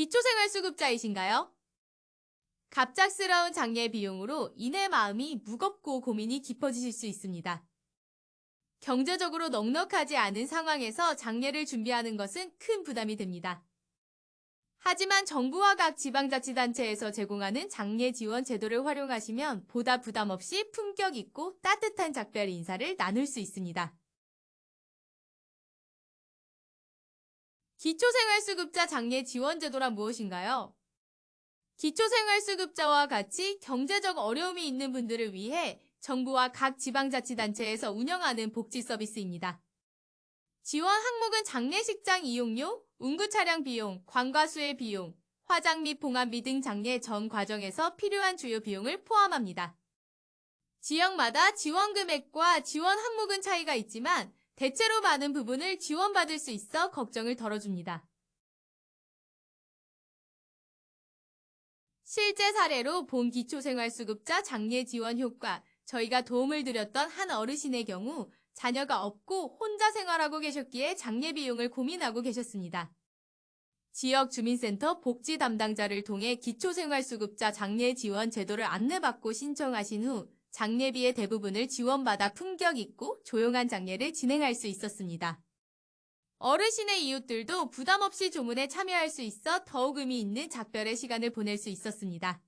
기초생활수급자이신가요? 갑작스러운 장례 비용으로 인해 마음이 무겁고 고민이 깊어지실 수 있습니다. 경제적으로 넉넉하지 않은 상황에서 장례를 준비하는 것은 큰 부담이 됩니다. 하지만 정부와 각 지방자치단체에서 제공하는 장례 지원 제도를 활용하시면 보다 부담 없이 품격 있고 따뜻한 작별 인사를 나눌 수 있습니다. 기초생활수급자 장례 지원 제도란 무엇인가요? 기초생활수급자와 같이 경제적 어려움이 있는 분들을 위해 정부와 각 지방자치단체에서 운영하는 복지 서비스입니다. 지원 항목은 장례식장 이용료, 운구차량 비용, 관과수의 비용, 화장 및 봉합비 등 장례 전 과정에서 필요한 주요 비용을 포함합니다. 지역마다 지원 금액과 지원 항목은 차이가 있지만 대체로 많은 부분을 지원받을 수 있어 걱정을 덜어줍니다. 실제 사례로 본 기초생활수급자 장례 지원 효과, 저희가 도움을 드렸던 한 어르신의 경우 자녀가 없고 혼자 생활하고 계셨기에 장례 비용을 고민하고 계셨습니다. 지역 주민센터 복지 담당자를 통해 기초생활수급자 장례 지원 제도를 안내받고 신청하신 후 장례비의 대부분을 지원받아 품격 있고 조용한 장례를 진행할 수 있었습니다. 어르신의 이웃들도 부담 없이 조문에 참여할 수 있어 더욱 의미 있는 작별의 시간을 보낼 수 있었습니다.